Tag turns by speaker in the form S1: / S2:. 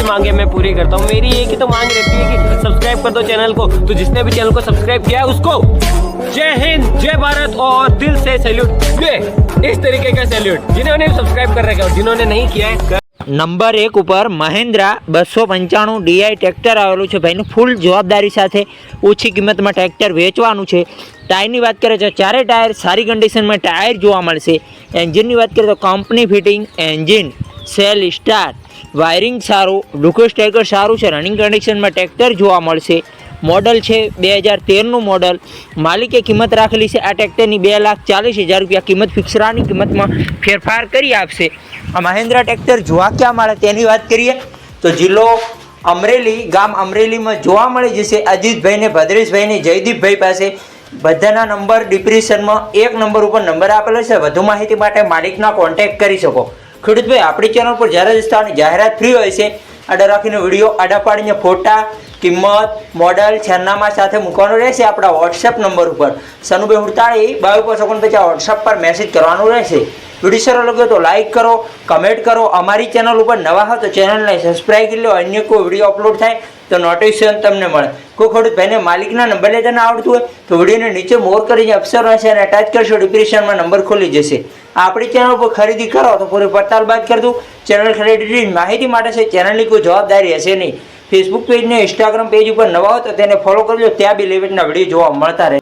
S1: सबकी मांगे मैं पूरी करता हूँ मेरी एक ही तो मांग रहती है कि सब्सक्राइब कर दो चैनल को तो जिसने भी चैनल को सब्सक्राइब किया है उसको जय हिंद जय भारत और दिल से सैल्यूट ये इस तरीके का सैल्यूट जिन्होंने सब्सक्राइब कर रखा है और जिन्होंने नहीं किया है कर-
S2: નંબર એક ઉપર મહેન્દ્રા બસો પંચાણું ડીઆઈ ટ્રેક્ટર આવેલું છે ભાઈનું ફૂલ જવાબદારી સાથે ઓછી કિંમતમાં ટ્રેક્ટર વેચવાનું છે ટાયરની વાત કરીએ તો ચારે ટાયર સારી કન્ડિશનમાં ટાયર જોવા મળશે એન્જિનની વાત કરીએ તો company fitting engine self star wiring સારું લુકો સ્ટેકર સારું છે રનિંગ કન્ડિશનમાં ટ્રેક્ટર જોવા મળશે. મોડલ છે બે હજાર તેરનું મોડલ. માલિકે કિંમત રાખેલી છે, આ ટ્રેક્ટરની બે લાખ ચાલીસ હજાર રૂપિયા કિંમત ફિક્સરાની કિંમતમાં ફેરફાર કરી આપશે. આ મહેન્દ્રા ટ્રેક્ટર જોવા ક્યાં મળે તેની વાત કરીએ, તો જિલ્લો અમરેલી, ગામ અમરેલીમાં જોવા મળી જશે અજીતભાઈને, ભદ્રેશભાઈને, જયદીપભાઈ પાસે. બધાના નંબર, ડિપ્રેશનમાં એક નંબર ઉપર નંબર આપેલો છે. વધુ માહિતી માટે માલિકના કોન્ટેક્ટ કરી શકો. ખેડૂતભાઈ, આપણી ચેનલ પર જ્યારે જાહેરાત ફ્રી હોય છે, આડા રાખીને વીડિયો આડા પાડીને ફોટા કિંમત મોડલ સરનામા સાથે મૂકવાનું રહેશે આપણા વોટ્સએપ નંબર ઉપર. સનુભાઈ હુડતાળી, બાવીસ પાંચ ઓગણપચાસ વોટ્સએપ પર મેસેજ કરવાનું રહેશે. વીડિયો સારો લાગ્યો તો લાઇક કરો કમેન્ટ કરો. અમારી ચેનલ ઉપર નવા હો તો ચેનલને સબસ્ક્રાઈબ કરી લો. અન્ય કોઈ વીડિયો અપલોડ થાય તો નોટિફિકેશન તમને મળે. કોઈ ખેડૂત ભાઈને માલિકના નંબર લેતા ના આવડતું હોય તો વિડીયોને નીચે મોર કરીને અપસર હશે અને અટેચ કરશો. ડિપ્રેશનમાં નંબર ખોલી જશે. આપણી ચેનલ પર ખરીદી કરો તો પૂરી પડતાલ બાદ કરી દઉં. ચેનલ ખરીદી માહિતી માટે છે. ચેનલની કોઈ જવાબદારી હશે નહીં. ફેસબુક પેજ ને ઇન્સ્ટાગ્રામ પેજ ઉપર નવા હો તો તેને ફોલો કરજો. ત્યાં બી લેવેટના વીડિયો જોવા મળતા રહે.